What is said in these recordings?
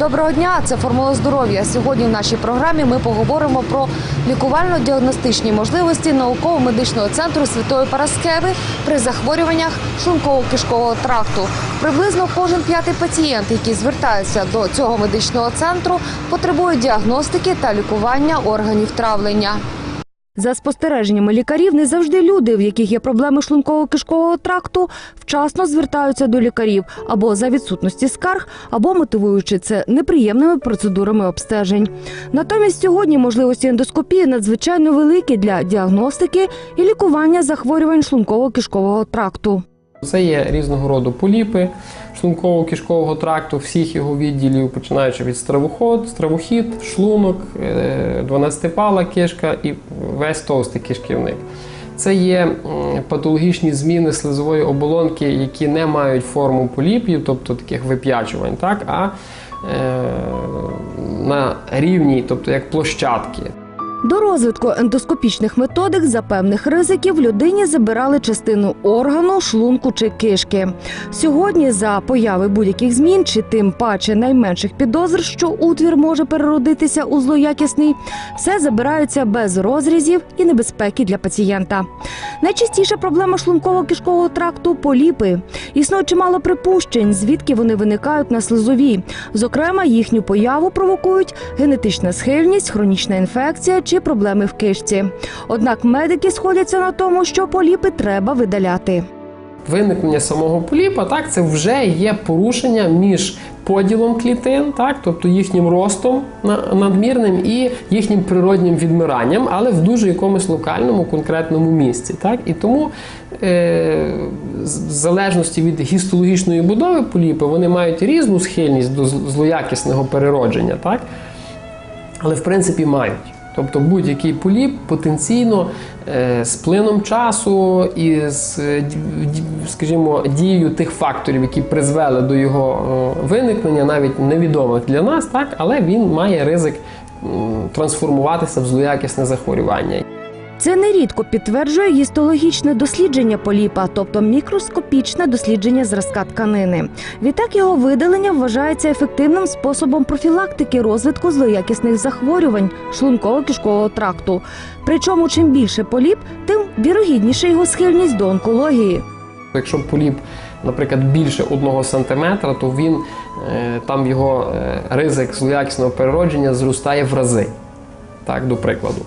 Доброго дня, це формула здоров'я. Сьогодні в нашій програмі ми поговоримо про лікувально-діагностичні можливості науково-медичного центру Святої Параскеви при захворюваннях шлунково-кишкового тракту. Приблизно кожен п'ятий пацієнт, який звертається до цього медичного центру, потребує діагностики та лікування органів травлення. За спостереженнями лікарів, не завжди люди, в яких є проблеми шлунково-кишкового тракту, вчасно звертаються до лікарів або за відсутності скарг, або мотивуючи це неприємними процедурами обстежень. Натомість сьогодні можливості ендоскопії надзвичайно великі для діагностики і лікування захворювань шлунково-кишкового тракту. Це є різного роду поліпи шлунково-кишкового тракту, всіх його відділів, починаючи від стравоход, стравохід, шлунок, е, 12-пала кишка і весь товстий кишківник. Це є патологічні зміни слизової оболонки, які не мають форму поліпів, тобто таких вип'ячувань, так, а е, на рівні, тобто як площадки. До розвитку ендоскопічних методик за певних ризиків людині забирали частину органу, шлунку чи кишки. Сьогодні за появи будь-яких змін, чи тим паче найменших підозр, що утвір може переродитися у злоякісний, все забирається без розрізів і небезпеки для пацієнта. Найчастіша проблема шлунково-кишкового тракту поліпи. Існує чимало припущень, звідки вони виникають на слизові. Зокрема, їхню появу провокують генетична схильність, хронічна інфекція чи проблеми в кишці. Однак медики сходяться на тому, що поліпи треба видаляти. Виникнення самого поліпа, так, це вже є порушення між поділом клітин, так, тобто їхнім ростом на- надмірним і їхнім природнім відмиранням, але в дуже якомусь локальному конкретному місці. Так? І тому, е, в залежності від гістологічної будови поліпи, вони мають різну схильність до злоякісного переродження, так? але в принципі мають. Тобто будь-який поліп потенційно е, з плином часу і з, е, скажімо, дією тих факторів, які призвели до його е, виникнення, навіть невідомих для нас, так, але він має ризик трансформуватися в злоякісне захворювання. Це нерідко підтверджує гістологічне дослідження поліпа, тобто мікроскопічне дослідження зразка тканини. Відтак його видалення вважається ефективним способом профілактики розвитку злоякісних захворювань шлунково-кишкового тракту. Причому чим більше поліп, тим вірогідніша його схильність до онкології. Якщо поліп, наприклад, більше 1 см, то він е, там його е, ризик злоякісного переродження зростає в рази. Так, до прикладу.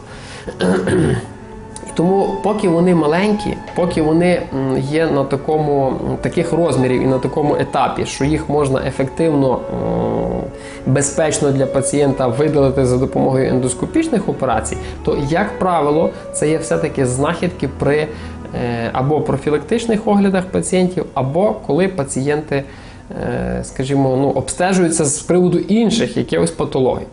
Тому, поки вони маленькі, поки вони є на такому таких розмірів і на такому етапі, що їх можна ефективно, безпечно для пацієнта видалити за допомогою ендоскопічних операцій, то, як правило, це є все-таки знахідки при е, або профілактичних оглядах пацієнтів, або коли пацієнти, е, скажімо, ну, обстежуються з приводу інших якихось патологій.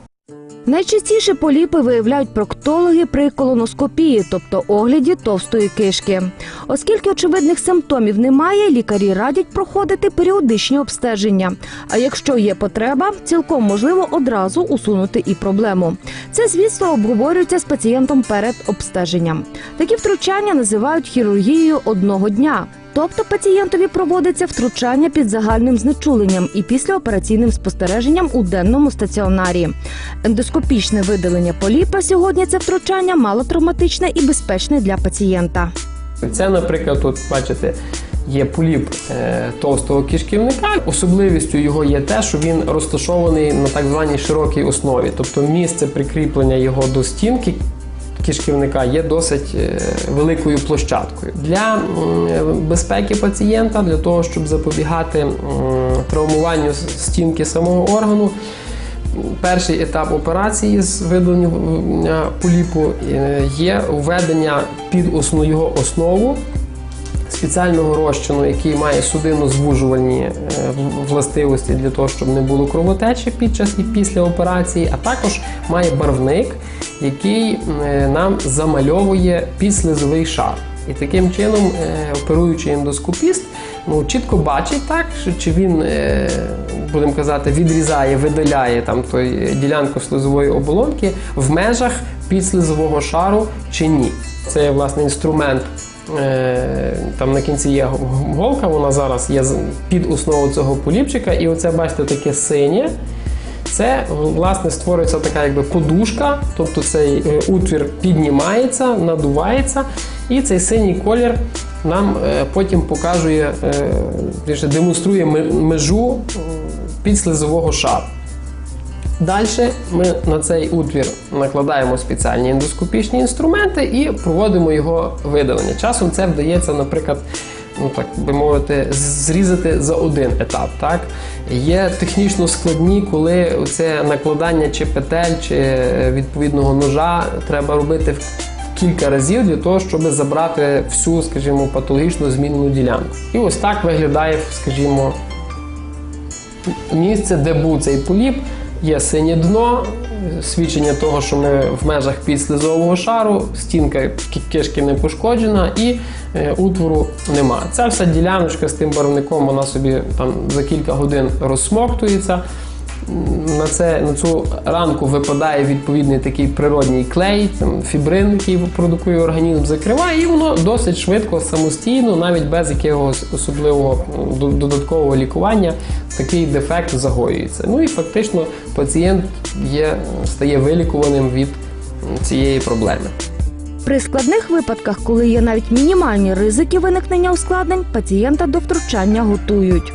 Найчастіше поліпи виявляють проктологи при колоноскопії, тобто огляді товстої кишки. Оскільки очевидних симптомів немає, лікарі радять проходити періодичні обстеження. А якщо є потреба, цілком можливо одразу усунути і проблему. Це, звісно, обговорюється з пацієнтом перед обстеженням. Такі втручання називають хірургією одного дня. Тобто пацієнтові проводиться втручання під загальним знечуленням і післяопераційним спостереженням у денному стаціонарі. Ендоскопічне видалення поліпа сьогодні це втручання малотравматичне і безпечне для пацієнта. Це, наприклад, тут бачите, є поліп е, товстого кишківника. Особливістю його є те, що він розташований на так званій широкій основі, тобто місце прикріплення його до стінки. Кишківника є досить е, великою площадкою для безпеки пацієнта, для того, щоб запобігати травмуванню стінки самого органу. Перший етап операції з видалення поліпу е, є введення під основу його основу спеціального розчину, який має судино-звужувальні е, властивості для того, щоб не було кровотечі під час і після операції, а також має барвник, який е, нам замальовує підслизовий шар. І таким чином е, оперуючий ендоскопіст ну, чітко бачить, так, що чи він, е, будемо казати, відрізає, видаляє там той ділянку слизової оболонки в межах підслизового шару чи ні. Це є власне інструмент. Там на кінці є голка, вона зараз є під основу цього поліпчика, і оце, бачите, таке синє. Це власне створюється така якби подушка, тобто цей е, утвір піднімається, надувається, і цей синій колір нам е, потім показує, е, демонструє межу підслизового шару. Далі ми на цей утвір накладаємо спеціальні ендоскопічні інструменти і проводимо його видалення. Часом це вдається, наприклад, ну так би мовити, зрізати за один етап. Так? Є технічно складні, коли це накладання чи петель, чи е, відповідного ножа треба робити кілька разів для того, щоб забрати всю, скажімо, патологічно змінену ділянку. І ось так виглядає, скажімо, місце, де був цей поліп, є синє дно, свідчення того, що ми в межах підслизового шару, стінка кишки не пошкоджена і е, утвору нема. Ця вся діляночка з тим барвником, вона собі там за кілька годин розсмоктується. На, це, на цю ранку випадає відповідний такий природній клей, там, фібрин, який продукує організм, закриває, і воно досить швидко, самостійно, навіть без якогось особливого додаткового лікування, такий дефект загоюється. Ну і фактично пацієнт є, стає вилікуваним від цієї проблеми. При складних випадках, коли є навіть мінімальні ризики виникнення ускладнень, пацієнта до втручання готують.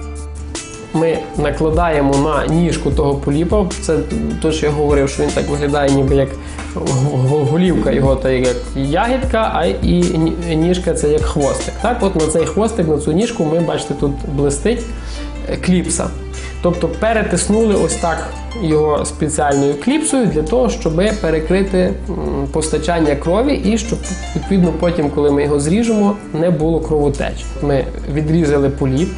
Ми накладаємо на ніжку того поліпа. Це те, що я говорив, що він так виглядає, ніби як голівка його, та як ягідка, а і ніжка це як хвостик. Так, от на цей хвостик, на цю ніжку, ми бачите, тут блистить е, кліпса. Тобто перетиснули ось так його спеціальною кліпсою для того, щоб перекрити постачання крові і щоб відповідно потім, коли ми його зріжемо, не було кровотеч. Ми відрізали поліп.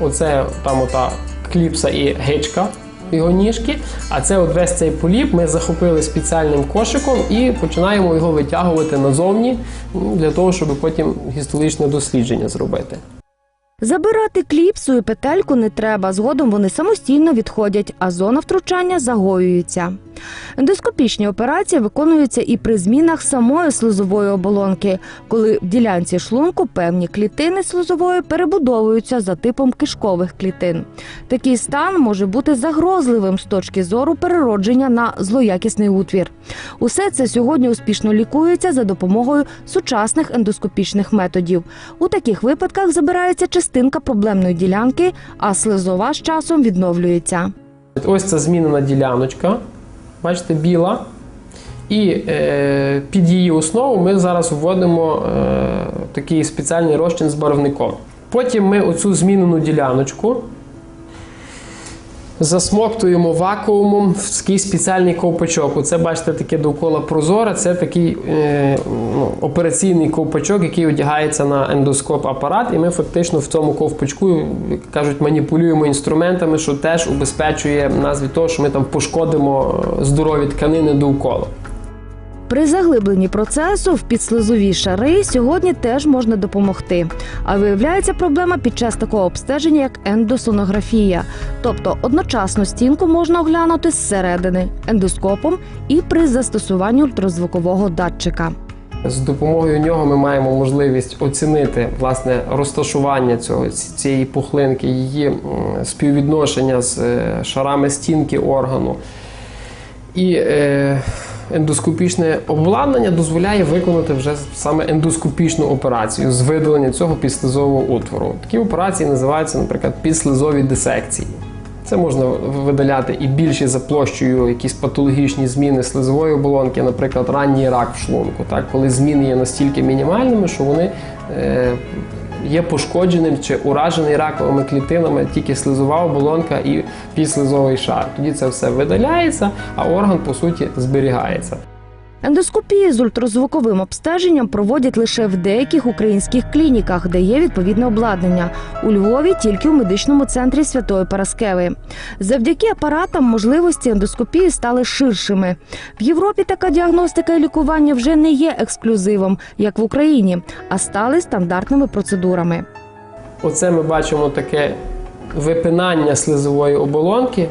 Оце там ота кліпса і гичка його ніжки. А це от весь цей поліп ми захопили спеціальним кошиком і починаємо його витягувати назовні для того, щоб потім гістологічне дослідження зробити. Забирати кліпсу і петельку не треба. Згодом вони самостійно відходять, а зона втручання загоюється. Ендоскопічні операції виконуються і при змінах самої слизової оболонки, коли в ділянці шлунку певні клітини слизової перебудовуються за типом кишкових клітин. Такий стан може бути загрозливим з точки зору переродження на злоякісний утвір. Усе це сьогодні успішно лікується за допомогою сучасних ендоскопічних методів. У таких випадках забирається частинка проблемної ділянки, а слизова з часом відновлюється. Ось ця змінена діляночка, бачите, біла. І е, під її основу ми зараз вводимо е, такий спеціальний розчин з барвником. Потім ми оцю змінену діляночку засмоктуємо вакуумом в такий спеціальний ковпачок. Оце, бачите, таке довкола прозоре. Це такий е, ну, операційний ковпачок, який одягається на ендоскоп апарат. І ми фактично в цьому ковпачку, як кажуть, маніпулюємо інструментами, що теж убезпечує нас від того, що ми там пошкодимо е, здорові тканини довкола. При заглибленні процесу в підслизові шари сьогодні теж можна допомогти. А виявляється проблема під час такого обстеження, як ендосонографія. Тобто одночасно стінку можна оглянути зсередини ендоскопом і при застосуванні ультразвукового датчика. З допомогою нього ми маємо можливість оцінити власне розташування цього цієї пухлинки, її співвідношення з е, шарами стінки органу. І е, ендоскопічне обладнання дозволяє виконати вже саме ендоскопічну операцію з видалення цього підслизового утвору. Такі операції називаються, наприклад, підслизові дисекції. Це можна видаляти і більші за площею якісь патологічні зміни слизової оболонки, наприклад, ранній рак в шлунку, так, коли зміни є настільки мінімальними, що вони е, є пошкодженим чи уражений раковими клітинами тільки слизова оболонка і післизовий шар. Тоді це все видаляється, а орган по суті зберігається. Ендоскопії з ультразвуковим обстеженням проводять лише в деяких українських клініках, де є відповідне обладнання. У Львові тільки у медичному центрі Святої Параскеви. Завдяки апаратам можливості ендоскопії стали ширшими. В Європі така діагностика і лікування вже не є ексклюзивом, як в Україні, а стали стандартними процедурами. Оце ми бачимо таке випинання слизової оболонки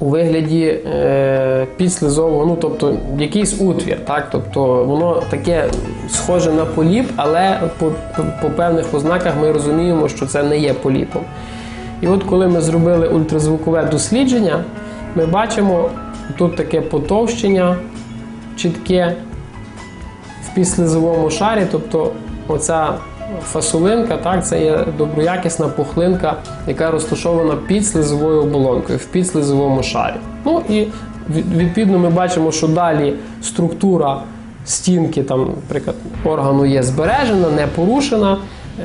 у вигляді е, підслизового, ну тобто якийсь утвір, так? Тобто воно таке схоже на поліп, але по, по, по певних ознаках ми розуміємо, що це не є поліпом. І от коли ми зробили ультразвукове дослідження, ми бачимо тут таке потовщення чітке в підслизовому шарі, тобто оця фасолинка, так, це є доброякісна пухлинка, яка розташована під слизовою оболонкою, в підслизовому шарі. Ну і відповідно ми бачимо, що далі структура стінки, там, наприклад, органу є збережена, не порушена.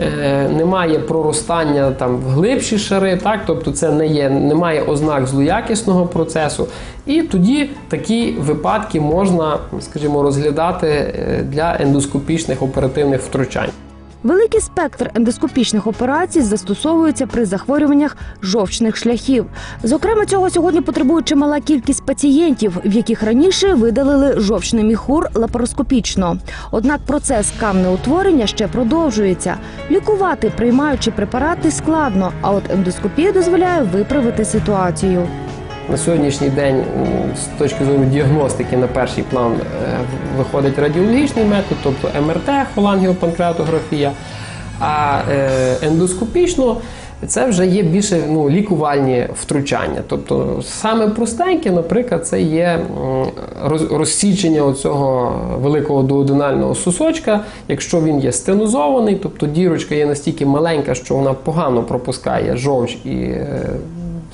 е, Немає проростання там в глибші шари, так тобто це не є, немає ознак злоякісного процесу. І тоді такі випадки можна, скажімо, розглядати е, для ендоскопічних оперативних втручань. Великий спектр ендоскопічних операцій застосовується при захворюваннях жовчних шляхів. Зокрема, цього сьогодні потребує чимала кількість пацієнтів, в яких раніше видалили жовчний міхур лапароскопічно. Однак процес камнеутворення ще продовжується. Лікувати, приймаючи препарати, складно, а от ендоскопія дозволяє виправити ситуацію. На сьогоднішній день, з точки зору діагностики, на перший план е, виходить радіологічний метод, тобто МРТ, холангіопанкреатографія. А е, ендоскопічно це вже є більше ну, лікувальні втручання. Тобто саме простеньке, наприклад, це є розсічення оцього великого дуоденального сосочка. Якщо він є стенозований, тобто дірочка є настільки маленька, що вона погано пропускає жовч і е,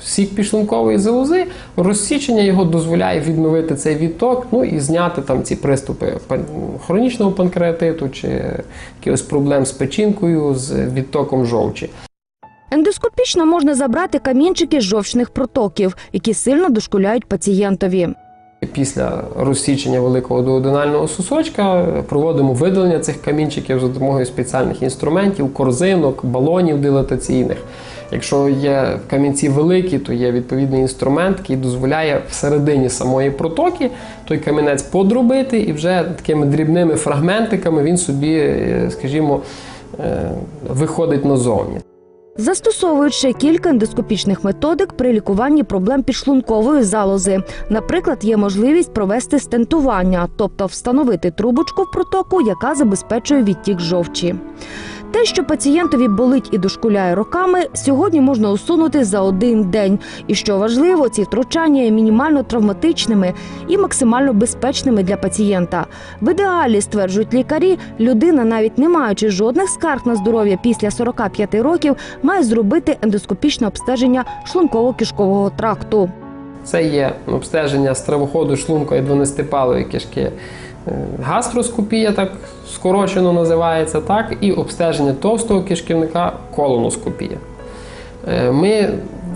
сік підшлункової залози, розсічення його дозволяє відновити цей відток, ну і зняти там ці приступи хронічного панкреатиту чи якихось проблем з печінкою, з відтоком жовчі. Ендоскопічно можна забрати камінчики з жовчних протоків, які сильно дошкуляють пацієнтові. Після розсічення великого дуоденального сосочка проводимо видалення цих камінчиків за допомогою спеціальних інструментів, корзинок, балонів дилатаційних. Якщо є камінці великі, то є відповідний інструмент, який дозволяє всередині самої протоки той камінець подробити, і вже такими дрібними фрагментиками він собі, е, скажімо, е, виходить назовні. Застосовують кілька ендоскопічних методик при лікуванні проблем підшлункової залози. Наприклад, є можливість провести стентування, тобто встановити трубочку в протоку, яка забезпечує відтік жовчі. Те, що пацієнтові болить і дошкуляє роками, сьогодні можна усунути за один день. І що важливо, ці втручання є мінімально травматичними і максимально безпечними для пацієнта. В ідеалі, стверджують лікарі, людина, навіть не маючи жодних скарг на здоров'я після 45 років, має зробити ендоскопічне обстеження шлунково-кишкового тракту. Це є обстеження стравоходу шлунка і дванадцятипалої кишки. Е, Гастроскопія, так скорочено називається, так, і обстеження товстого кишківника колоноскопія. Е, Ми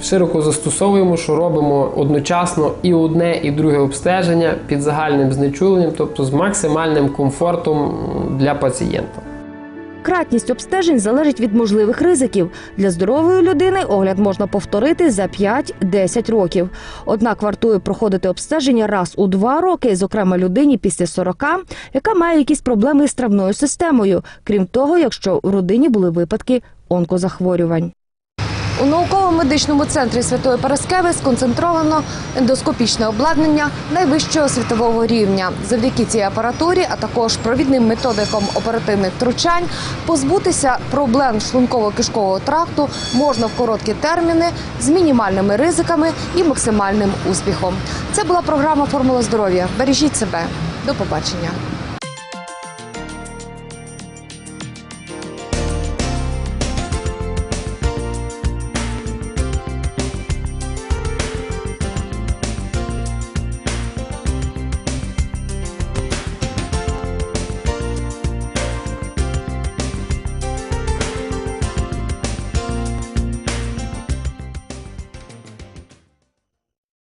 широко застосовуємо, що робимо одночасно і одне, і друге обстеження під загальним знечуленням, тобто з максимальним комфортом для пацієнта. Кратність обстежень залежить від можливих ризиків. Для здорової людини огляд можна повторити за 5-10 років. Однак вартує проходити обстеження раз у два роки, зокрема людині після 40, яка має якісь проблеми з травною системою, крім того, якщо в родині були випадки онкозахворювань. У науково-медичному центрі Святої Параскеви сконцентровано ендоскопічне обладнання найвищого світового рівня. Завдяки цій апаратурі, а також провідним методикам оперативних втручань, позбутися проблем шлунково-кишкового тракту можна в короткі терміни з мінімальними ризиками і максимальним успіхом. Це була програма Формула здоров'я. Бережіть себе. До побачення.